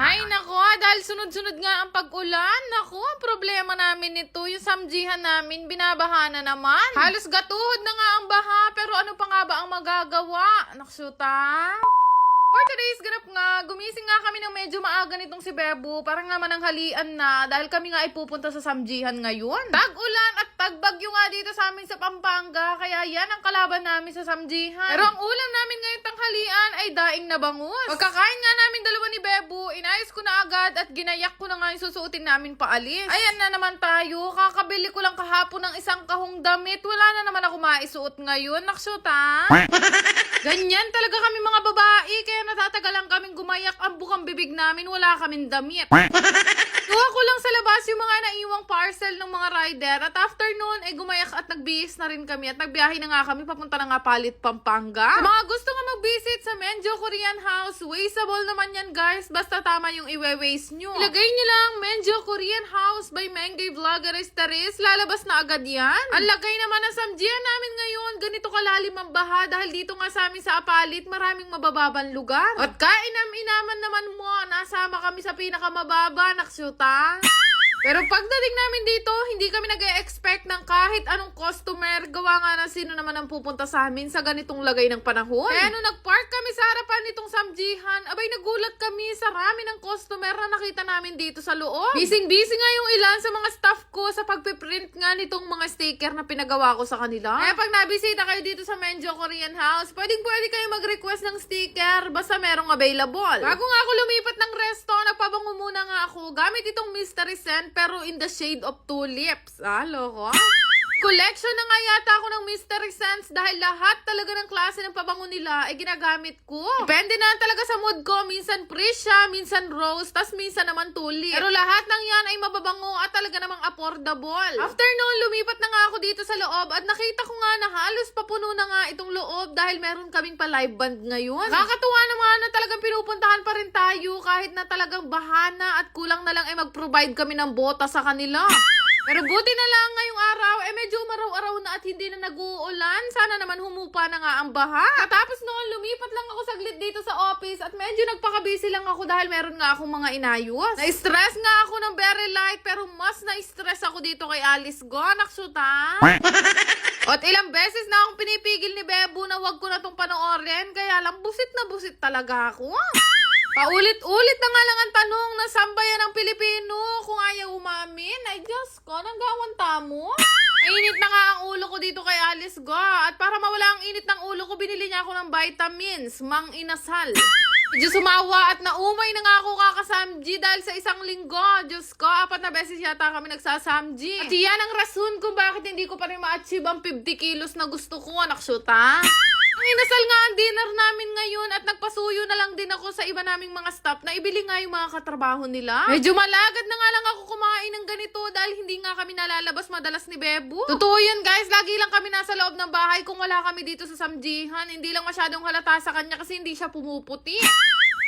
Ay, nako, dahil sunod-sunod nga ang pag-ulan. Nako, ang problema namin nito, yung samjihan namin, binabaha na naman. Halos gatuhod na nga ang baha, pero ano pa nga ba ang magagawa? Naksuta? For today's ganap nga, gumising nga kami ng medyo maaga nitong si Bebo. Parang naman ang halian na dahil kami nga ay pupunta sa Samjihan ngayon. Tag-ulan at tagbagyo nga dito sa amin sa Pampanga. Kaya yan ang kalaban namin sa Samjihan. Pero ang ulam namin ngayong tanghalian ay daing na bangus. Pagkakain nga namin dalawa ni Bebo, inayos ko na agad at ginayak ko na nga yung susuotin namin paalis. Ayan na naman tayo. Kakabili ko lang kahapon ng isang kahong damit. Wala na naman ako maisuot ngayon. Naksuta. Ganyan talaga kami mga babae, kaya natatagalan kaming gumayak ang bukang bibig namin, wala kaming damit. Kuha ko lang sa labas yung mga naiwang parcel ng mga rider at after noon ay gumayak at nagbihis na rin kami at nagbiyahe na nga kami papunta na nga Palit, Pampanga. Sa mga gusto nga mag-visit sa Menjo Korean House, wasteable naman yan guys, basta tama yung iwe-waste nyo. Ilagay nyo lang Menjo Korean House by Mengay Vloggeries Taris, lalabas na agad yan. Ang lagay naman ng samjian namin ngayon, ganito kalalim ang baha dahil dito nga sa amin sa Apalit, maraming mabababang lugar. At kainam-inaman naman mo, nasama kami sa pinakamababa, naksyuta. Pero pagdating namin dito, hindi kami nag expect ng kahit anong customer. Gawa nga na sino naman ang pupunta sa amin sa ganitong lagay ng panahon. Kaya nung nag-park kami sa harapan nitong samjihan, abay nagulat kami sa rami ng customer na nakita namin dito sa loob. Bising-busy nga yung ilan sa mga staff ko sa pagpiprint nga nitong mga sticker na pinagawa ko sa kanila. Kaya pag nabisita kayo dito sa Menjo Korean House, pwedeng pwede kayo mag-request ng sticker basta merong available. Bago nga ako lumipat ng resto, nagpabango muna nga ako gamit itong mystery scent pero in the shade of tulips. Ah, loko. Collection na nga yata ako ng mystery scents dahil lahat talaga ng klase ng pabango nila ay ginagamit ko. Depende na talaga sa mood ko. Minsan prisya, minsan rose, tas minsan naman tulip. Pero lahat ng yan ay mababango at talaga namang affordable. After noon, lumipat na nga ako dito sa loob at nakita ko nga na halos papuno na nga itong loob dahil meron kaming pa live band ngayon. Nakakatuwa naman na talagang pinupuntahan pa rin tayo kahit na talagang bahana at kulang na lang ay mag-provide kami ng bota sa kanila. Pero buti na lang ngayong araw, eh medyo umaraw-araw na at hindi na nag-uulan. Sana naman humupa na nga ang baha. Katapos noon, lumipat lang ako saglit dito sa office at medyo nagpakabisi lang ako dahil meron nga akong mga inayos. Na-stress nga ako ng very light pero mas na-stress ako dito kay Alice Go. Naksuta. At ilang beses na akong pinipigil ni Bebo na wag ko na tong panoorin. Kaya lang, busit na busit talaga ako. Paulit-ulit na nga lang ang tanong na sambayan ng Pilipino kung ayaw umamin. Ay, Diyos ko, nanggawan tamo. Mainit na nga ang ulo ko dito kay Alice Go. At para mawala ang init ng ulo ko, binili niya ako ng vitamins, mang inasal. Medyo sumawa at naumay na nga ako kakasamji dahil sa isang linggo. Diyos ko, apat na beses yata kami nagsasamji. At yan ang rason kung bakit hindi ko pa rin ma-achieve ang 50 kilos na gusto ko, naksyuta. Inasal nga ang dinner namin ngayon at nagpasuyo na lang din ako sa iba naming mga staff na ibili nga yung mga katrabaho nila. Medyo malagad na nga lang ako kumain ng ganito dahil hindi nga kami nalalabas madalas ni Bebo. Totoo yun guys, lagi lang kami nasa loob ng bahay kung wala kami dito sa Samjihan. Hindi lang masyadong halata sa kanya kasi hindi siya pumuputi.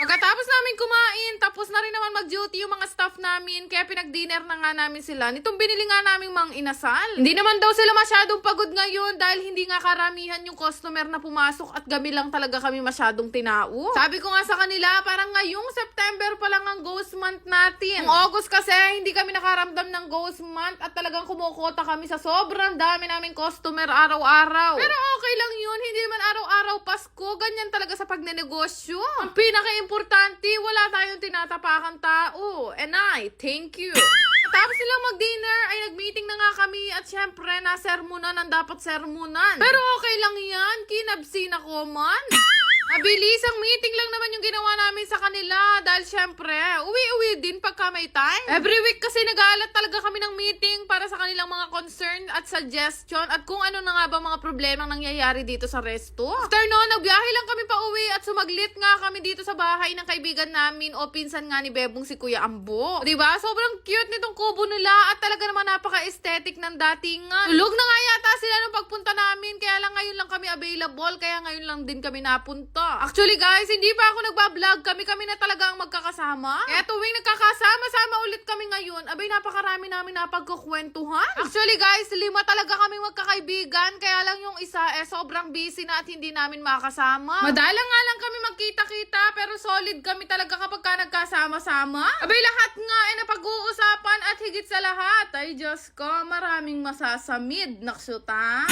Pagkatapos namin kumain, tapos na rin naman mag-duty yung mga staff namin, kaya pinag-dinner na nga namin sila. Nitong binili nga namin mang inasal. Hindi naman daw sila masyadong pagod ngayon dahil hindi nga karamihan yung customer na pumasok at gabi lang talaga kami masyadong tinao. Sabi ko nga sa kanila, parang ngayong September pa lang ang ghost month natin. Ang August kasi, hindi kami nakaramdam ng ghost month at talagang kumukota kami sa sobrang dami naming customer araw-araw. Pero okay lang yun, hindi naman araw-araw Pasko. Ganyan talaga sa pagnenegosyo. Ang pinaka-importante, wala tayong tinatapakan tao. And I, thank you. Tapos silang mag-dinner, ay nag-meeting na nga kami at syempre, nasermonan ang dapat sermonan. Pero okay lang yan, kinabsin ako man. Mabilis ang meeting lang naman yung ginawa namin sa kanila dahil syempre, uwi-uwi din pagka may time. Every week kasi nag-aalat talaga kami ng meeting para sa kanilang mga concern at suggestion at kung ano na nga ba mga problema nangyayari dito sa resto. After noon, nagbiyahe lang kami pa uwi at sumaglit nga kami dito sa bahay ng kaibigan namin o pinsan nga ni Bebong si Kuya Ambo. Ba? Sobrang cute nitong kubo nila at talaga naman napaka-aesthetic ng datingan. Tulog na nga yata sila nung pagpunta namin kaya lang ngayon lang kami available kaya ngayon lang din kami napunta. Actually guys, hindi pa ako nagbablog. Kami-kami na talaga ang magkaka magkakasama. Kaya tuwing nagkakasama-sama ulit kami ngayon, abay napakarami namin napagkukwentuhan. Actually guys, lima talaga kami magkakaibigan, kaya lang yung isa eh sobrang busy na at hindi namin makasama. Madalang nga lang kami magkita-kita, pero solid kami talaga kapag ka nagkasama-sama. Abay lahat nga ay napag-uusapan at higit sa lahat, ay Diyos ko, maraming masasamid, naksuta.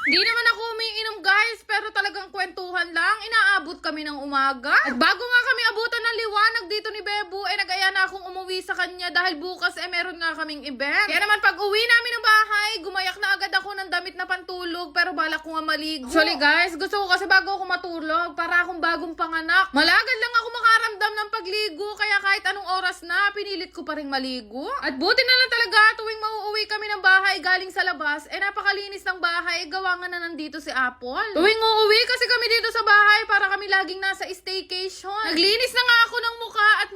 Hindi naman ako umiinom guys, pero talagang kwentuhan lang. Inaabot kami ng umaga. At bago nga kami abutan ng liwanag dito ni Bebo, eh nag-aya na akong umuwi sa kanya dahil bukas eh meron nga kaming event. Kaya naman pag uwi namin ng bahay, gumayak na agad ako ng damit na pantulog pero balak ko nga maligo. Actually guys, gusto ko kasi bago ako matulog, para akong bagong panganak. Malagad lang ako makaramdam ng pagligo, kaya kahit anong oras na, pinilit ko pa rin maligo. At buti na lang talaga, tuwing mauuwi kami ng bahay galing sa labas, eh napakalinis ng bahay, gawa nga na nandito si Apple. Tuwing uuwi kasi kami dito sa bahay, para kami laging nasa staycation. Naglinis na nga ako ng muka at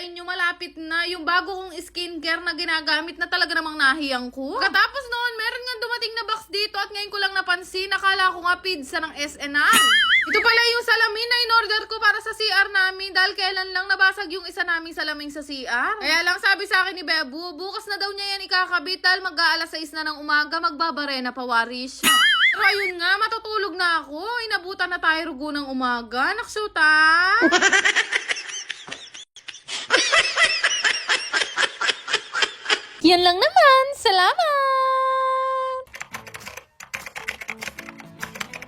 inyo malapit na yung bago kong skincare na ginagamit na talaga namang nahiyang ko. Katapos noon, meron nga dumating na box dito at ngayon ko lang napansin, nakala ko nga pizza ng SNR. Ito pala yung salamin na in-order ko para sa CR namin dahil kailan lang nabasag yung isa naming salamin sa CR. Kaya lang sabi sa akin ni Bebu, bukas na daw niya yan ikakabit dahil mag-aalas 6 na ng umaga, magbabare na pawari siya. Pero ayun nga, matutulog na ako. Inabutan na tayo rugo ng umaga. Naksuta! Yan lang naman. Salamat!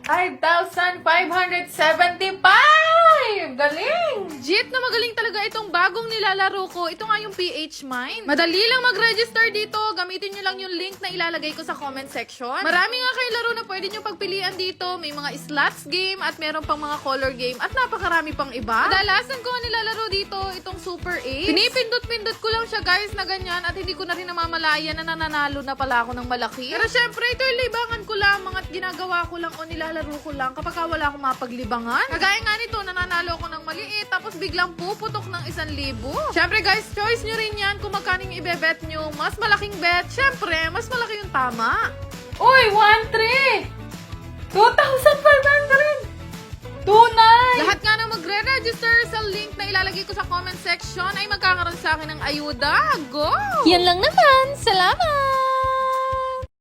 5,575! Galing! Jeep na magaling talaga itong bagong nilalaro ko. Ito nga yung PH Mine. Madali lang mag-register dito. Gamitin nyo lang yung link na ilalagay ko sa comment section. Marami nga kayo laro na pwede nyo pagpilian dito. May mga slots game at meron pang mga color game at napakarami pang iba. Kadalasan ko nilalaro dito itong Super 8. Pinipindot-pindot ko lang siya guys na ganyan at hindi ko na rin namamalayan na nananalo na pala ako ng malaki. Pero syempre ito yung libangan ko lamang at ginagawa ko lang o nilalaro ko lang kapag ka wala akong mapaglibangan. Kagaya nga nito, nananalo ako ng maliit tapos biglang puputok ng isang libo. Syempre guys, choice nyo rin yan kung magkano yung ibebet nyo. Mas malaking bet, syempre, mas malaki yung tama. Uy, 1-3! 2,500! Tunay! Lahat nga na magre-register sa link na ilalagay ko sa comment section ay magkakaroon sa akin ng ayuda. Go! Yan lang naman. Salamat!